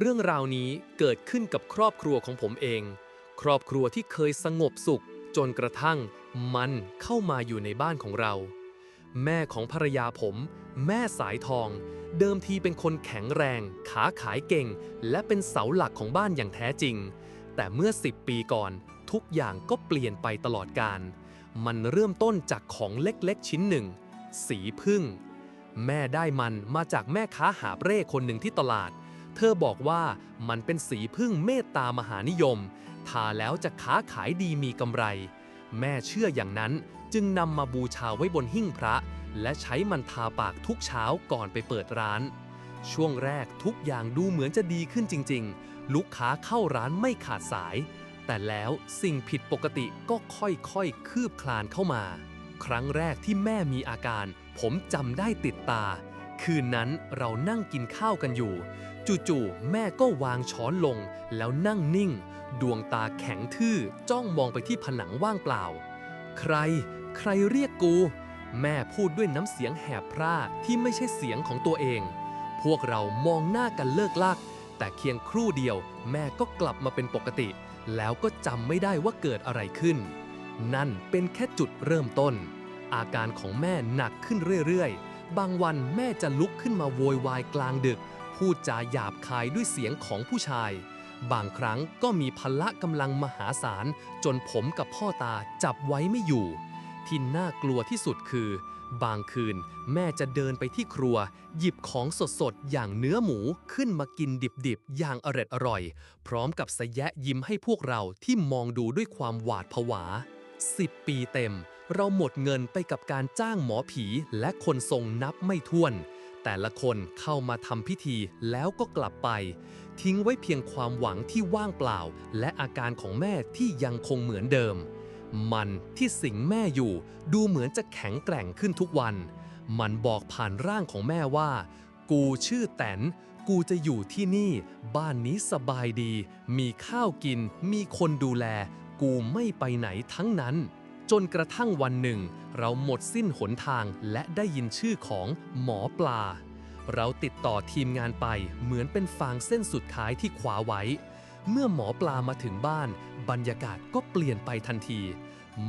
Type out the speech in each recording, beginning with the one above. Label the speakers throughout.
Speaker 1: เรื่องราวนี้เกิดขึ้นกับครอบครัวของผมเอง ครอบครัวที่เคยสงบสุข จนกระทั่งมันเข้ามาอยู่ในบ้านของเรา แม่ของภรรยาผม แม่สายทอง เดิมทีเป็นคนแข็งแรง ขาขายเก่ง และเป็นเสาหลักของบ้านอย่างแท้จริง แต่เมื่อ 10 ปีก่อน ทุกอย่างก็เปลี่ยนไปตลอดการ มันเริ่มต้นจากของเล็กๆ ชิ้นหนึ่ง สีพึ่ง แม่ได้มันมาจากแม่ค้าหาเร่คนหนึ่งที่ตลาดเเธอบอกว่ามันเป็นสีพึ่งเมตตามหานิยม ทาแล้วจะค้าขายดีมีกำไร แม่เชื่ออย่างนั้นจึงนำมาบูชาไว้บนหิ้งพระ และใช้มันทาปากทุกเช้าก่อนไปเปิดร้าน ช่วงแรกทุกอย่างดูเหมือนจะดีขึ้นจริง ๆ ลูกค้าเข้าร้านไม่ขาดสาย แต่แล้วสิ่งผิดปกติก็ค่อยๆ คืบคลานเข้ามา ครั้งแรกที่แม่มีอาการ ผมจำได้ติดตา คืนนั้นเรานั่งกินข้าวกันอยู่ จู่ๆแม่ก็วางช้อนลง แล้วนั่งนิ่ง ดวงตาแข็งทื่อจ้องมองไปที่ผนังว่างเปล่า ใคร ใครเรียกกู แม่พูดด้วยน้ำเสียงแหบพร่าที่ไม่ใช่เสียงของตัวเอง พวกเรามองหน้ากันเลิกลักแต่เคียงครู่เดียว แม่ก็กลับมาเป็นปกติ แล้วก็จำไม่ได้ว่าเกิดอะไรขึ้น นั่นเป็นแค่จุดเริ่มต้น อาการของแม่หนักขึ้นเรื่อยๆ บางวันแม่จะลุกขึ้นมาโวยวายกลางดึก พูดจาหยาบคายด้วยเสียงของผู้ชาย บางครั้งก็มีพละกำลังมหาศาล จนผมกับพ่อตาจับไว้ไม่อยู่ ที่น่ากลัวที่สุดคือ บางคืนแม่จะเดินไปที่ครัว หยิบของสดๆ อย่างเนื้อหมูขึ้นมากินดิบๆ อย่างอร็ดอร่อย พร้อมกับสแยะยิ้มให้พวกเราที่มองดูด้วยความหวาดผวา10ปีเต็ม เราหมดเงินไปกับการจ้างหมอผีและคนทรงนับไม่ถ้วน แต่ละคนเข้ามาทำพิธีแล้วก็กลับไป ทิ้งไว้เพียงความหวังที่ว่างเปล่า และอาการของแม่ที่ยังคงเหมือนเดิม มันที่สิงแม่อยู่ดูเหมือนจะแข็งแกร่งขึ้นทุกวัน มันบอกผ่านร่างของแม่ว่า กูชื่อแตนกูจะอยู่ที่นี่ บ้านนี้สบายดี มีข้าวกิน มีคนดูแล กูไม่ไปไหนทั้งนั้น จนกระทั่งวันหนึ่ง เราหมดสิ้นหนทางและได้ยินชื่อของหมอปลา เราติดต่อทีมงานไปเหมือนเป็นฟางเส้นสุดท้ายที่ขวาไว้ เมื่อหมอปลามาถึงบ้าน บรรยากาศก็เปลี่ยนไปทันที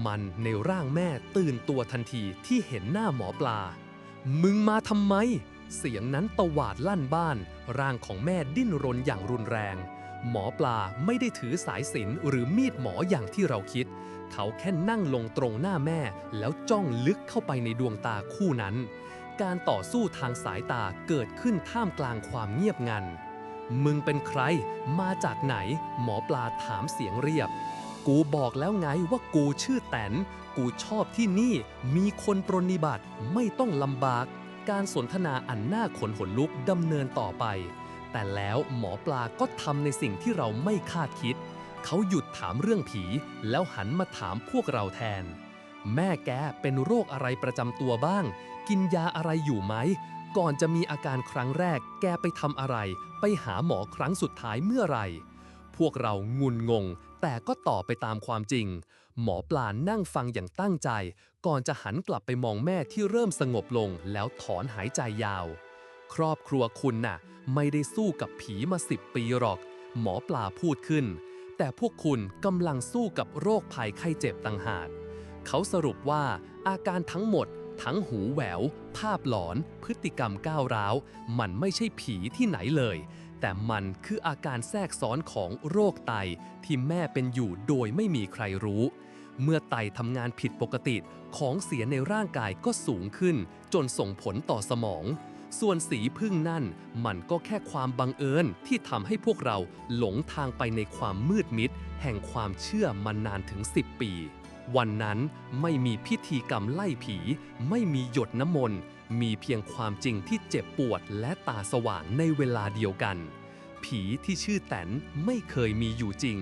Speaker 1: มันในร่างแม่ตื่นตัวทันทีที่เห็นหน้าหมอปลา มึงมาทำไม เสียงนั้นตวาดลั่นบ้าน ร่างของแม่ดิ้นรนอย่างรุนแรง หมอปลาไม่ได้ถือสายสิญจนหรือมีดหมออย่างที่เราคิด เขาแค่นั่งลงตรงหน้าแม่ แล้วจ้องลึกเข้าไปในดวงตาคู่นั้น การต่อสู้ทางสายตาเกิดขึ้นท่ามกลางความเงียบงัน มึงเป็นใคร มาจากไหน หมอปลาถามเสียงเรียบ กูบอกแล้วไงว่ากูชื่อแตน กูชอบที่นี่ มีคนปรนนิบัติ ไม่ต้องลำบาก การสนทนาอันน่าขนหนลุกดำเนินต่อไป แต่แล้วหมอปลาก็ทำในสิ่งที่เราไม่คาดคิด เขาหยุดถามเรื่องผี แล้วหันมาถามพวกเราแทน แม่แกเป็นโรคอะไรประจำตัวบ้าง กินยาอะไรอยู่ไหม ก่อนจะมีอาการครั้งแรก แกไปทำอะไร ไปหาหมอครั้งสุดท้ายเมื่อไหร่ พวกเรางุนงง แต่ก็ตอบไปตามความจริง หมอปลานั่งฟังอย่างตั้งใจ ก่อนจะหันกลับไปมองแม่ที่เริ่มสงบลงแล้วถอนหายใจยาว ครอบครัวคุณน่ะ ไม่ได้สู้กับผีมาสิบปีหรอก หมอปลาพูดขึ้น แต่พวกคุณกำลังสู้กับโรคภัยไข้เจ็บต่างหากเขาสรุปว่าอาการทั้งหมด ทั้งหูแหวว ภาพหลอน พฤติกรรมก้าวร้าว มันไม่ใช่ผีที่ไหนเลย แต่มันคืออาการแทรกซ้อนของโรคไตที่แม่เป็นอยู่โดยไม่มีใครรู้เมื่อไตทำงานผิดปกติ ของเสียในร่างกายก็สูงขึ้น จนส่งผลต่อสมอง ส่วนสีพึ่งนั่นมันก็แค่ความบังเอิญที่ทำให้พวกเราหลงทางไปในความมืดมิด แห่งความเชื่อมานานถึง 10 ปี วันนั้นไม่มีพิธีกรรมไล่ผี ไม่มีหยดน้ำมนต์ มีเพียงความจริงที่เจ็บปวดและตาสว่างในเวลาเดียวกัน ผีที่ชื่อแตนไม่เคยมีอยู่จริง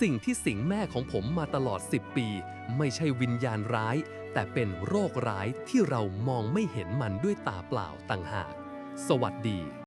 Speaker 1: สิ่งที่สิงแม่ของผมมาตลอด 10 ปี ไม่ใช่วิญญาณร้าย แต่เป็นโรคร้ายที่เรามองไม่เห็นมันด้วยตาเปล่าต่างหาก สวัสดี